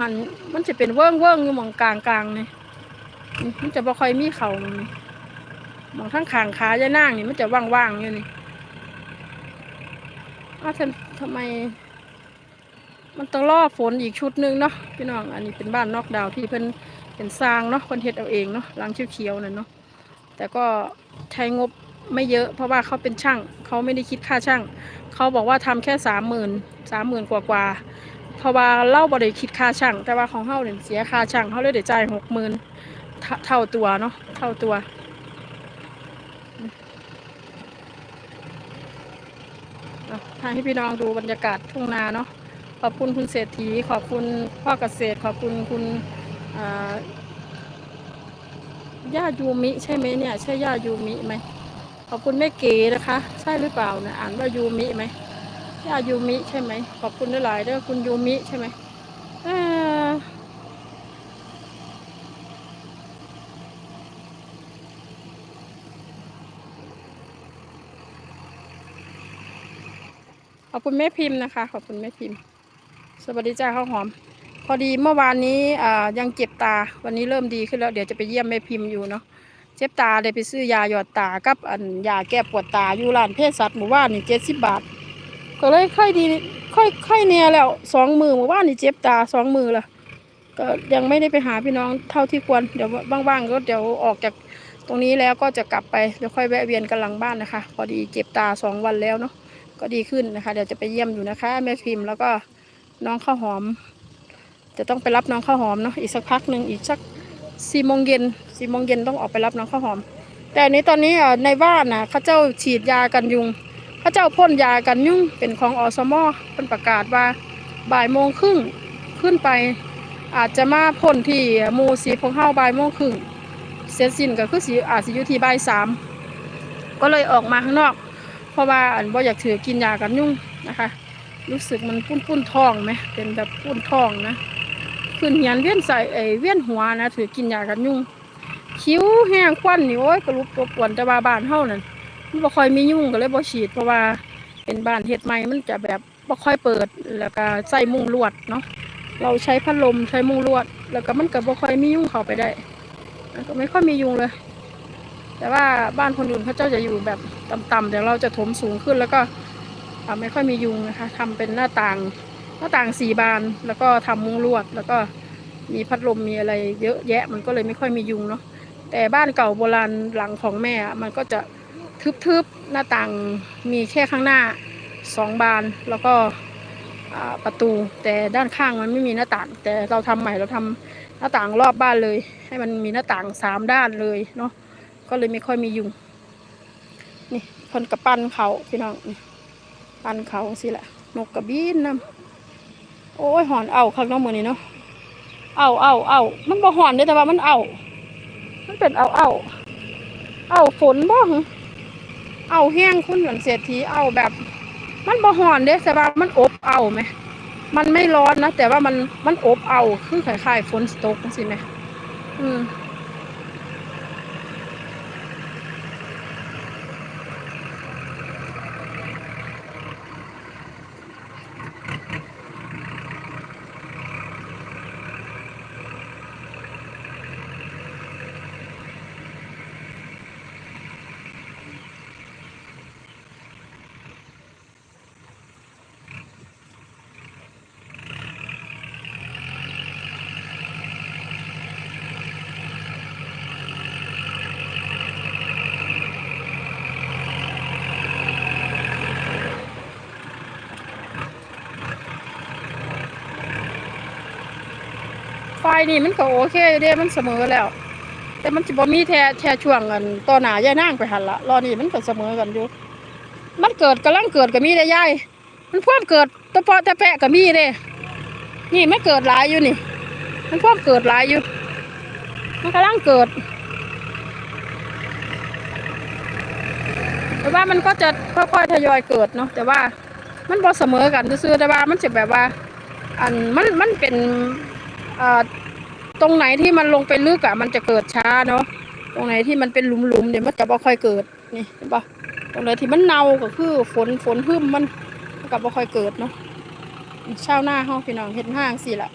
มันมันจะเป็นเวิ้งเวิ้งอยู่มองกลางกลางๆนี่นี่มันจะบ่ค่อยมีเขานี่หมองทั้งขางขายะนางนี่มันจะว่างๆอยู่นี่อ้าวทำทำไม มันต้องรอฝนอีกชุดหนึงเนาะพี่น้อง อันนี้เป็นบ้านนอกดาวที่เพิ่นเป็นสร้างเนาะคนเฮ็ดเอาเองเนาะหลังเขียวๆนั่นเนาะแต่ก็ใช้งบไม่เยอะ เพราะว่าเขาเป็นช่างเขาไม่ได้คิดค่าช่างเขาบอกว่าทำแค่สามหมื่นสามหมื่นกว่ากว่า เพราะว่าเล่าบ่ได้คิดค่าช่างแต่ว่าของเฮาเนี่ยเสียค่าช่างเขาเลยได้จ่ายหกหมื่นเท่าตัวเนาะเท่าตัวทางให้พี่น้องดูบรรยากาศทุ่งนาเนาะขอบคุณคุณเศรษฐี ขอบคุณพ่อเกษตร ขอบคุณคุณย่ายูมิใช่ไหมเนี่ย ใช่ย่ายูมิไหมขอบคุณแม่เก๋นะคะ ใช่หรือเปล่านะอ่านว่ายูมิไหม ย่ายูมิใช่ไหม ขอบคุณหลายๆเด้อคุณยูมิใช่ไหมขอบคุณแม่พิมพ์นะคะ ขอบคุณแม่พิมพ์ สวัสดีจ้าข้าวหอม พอดีเมื่อวานนี้ยังเจ็บตาวันนี้เริ่มดีขึ้นแล้ว เดี๋ยวจะไปเยี่ยมแม่พิมพ์อยู่เนาะเจ็บตาได้ไปซื้อยาหยอดตากับอันยาแก้ปวดตาอยู่ร้านเภสัชหมู่บ้านนี่เจ็ดสิบบาท ก็เลยค่อยดีค่อยค่อยเนี่ยแล้วสองมือหมู่บ้านนี่เจ็บตาสองมือละก็ยังไม่ได้ไปหาพี่น้องเท่าที่ควรเดี๋ยวว่างๆก็เดี๋ยวออกจากตรงนี้แล้วก็จะกลับไปเดี๋ยวค่อยแวะเวียนกันหลังบ้านนะคะ พอดีเจ็บตาสองวันแล้วเนาะก็ดีขึ้นนะคะ เดี๋ยวจะไปเยี่ยมอยู่นะคะแม่พิมพ์แล้วก็น้องข้าวหอม จะต้องไปรับน้องข้าวหอมเนาะอีกสักพักหนึ่งอีกสักสี่โมงเย็นสี่โมงเย็นต้องออกไปรับน้องข้าวหอม แต่อันนี้ตอนนี้อ่อในบ้านนะเข้าเจ้าฉีดยากันยุง เข้าเจ้าพ่นยากันยุ่งเป็นของอสมอเป็นประกาศว่าบ่ายโมงครึ่งขึ้นไป อาจจะมาพ่นที่มูสีของเฮาบ่ายโมงครึ่งเสร็จสิ้นก็คือสีอาจจะอยู่ที่บ่ายสามก็เลยออกมาข้างนอก เพราะว่าอันบ่อยากถือกินยากันยุ่งนะคะ รู้สึกมันปุ้นปุ้นท้องไหมเป็นแบบปุ้นท้องนะขึ้นเหียนเวียนใส่ไอเวียนหัวนะถือกินยากันยุ่ง คิ้วแห้งควันนี่โอ้ยกระลุกตัวปวนแต่ว่าบานเฮานั่น มันบ่ค่อยมียุ่งก็เลยบ่ฉีด เพราะว่าเป็นบ้านเฮ็ดใหม่มันจะแบบบ่ค่อยเปิดแล้วก็ใส่มุ้งลวดเนาะเราใช้พัดลมใช้มุ้งลวด แล้วก็มันก็บ่ค่อยมียุ่งเข้าไปได้มันก็ไม่ค่อยมียุงเลย แต่ว่าบ้านคนอื่นเขาเจ้าจะอยู่แบบต่ำๆเดี๋ยวเราจะถมสูงขึ้นแล้วก็ไม่ค่อยมียุงนะคะทำเป็นหน้าต่างหน้าต่างสี่บานแล้วก็ทำมุ้งลวด แล้วก็มีพัดลมมีอะไรเยอะแยะมันก็เลยไม่ค่อยมียุงเนาะแต่บ้านเก่าโบราณหลังของแม่อะมันก็จะ ทึบๆ หน้าต่างมีแค่ข้างหน้าสองบานแล้วก็ประตูแต่ด้านข้างมันไม่มีหน้าต่าง แต่เราทำใหม่เราทำหน้าต่างรอบบ้านเลย ให้มันมีหน้าต่างสามด้านเลยเนาะก็เลยไม่ค่อยมียุงนี่คนกระปั้นเขาพี่น้องปั้นเขาสิแหละนกกระบินนำโอ้ยหอนเอาข้างนอกมือนี่เนาะเอาเอาเอามันบ่หอนเด้แต่ว่ามันเอามันเป็นเอาเอาเอาฝนบ่หึ เอาแห้งคุณเหมือนเศรษฐีเอาแบบ มันบ่หอนเด้แต่ว่ามันอบเอาไหมมันไม่ร้อนนะแต่ว่ามันมันอบเอาคือคล้ายๆฝนสตกสิไหมอืม ไฟนี่มันก็โอเคเด้มันเสมอแล้ว แต่มันจะบ่มีแท้แท้ช่วงกันต่อหนายายนางไปหันละรอนี่มันก็เสมอกันอยู่ มันเกิดกำลังเกิดก็มีได้ยายมันความเกิดตะเพาะตะแปะก็มีเด้ นี่ไม่เกิดหลายอยู่นี่ มันความเกิดหลายอยู่ มันกำลังเกิดแต่ว่ามันก็จะค่อยๆทยอยเกิดเนาะแต่ว่ามันบ่เสมอกันซื่อแต่ว่ามันจะแบบว่า อันมันมันเป็น ตรงไหนที่มันลงไปลึกอะมันจะเกิดช้าเนาะตรงไหนที่มันเป็นหลุมๆเนี่ยมันจะบ่ค่อยเกิดนี่เห็นปะตรงไหนที่มันเน่าก็คือฝนฝนพึ่มมันกับบ่ค่อยเกิดเนาะชาวนาห้องพี่น้องเห็นห้างสิละ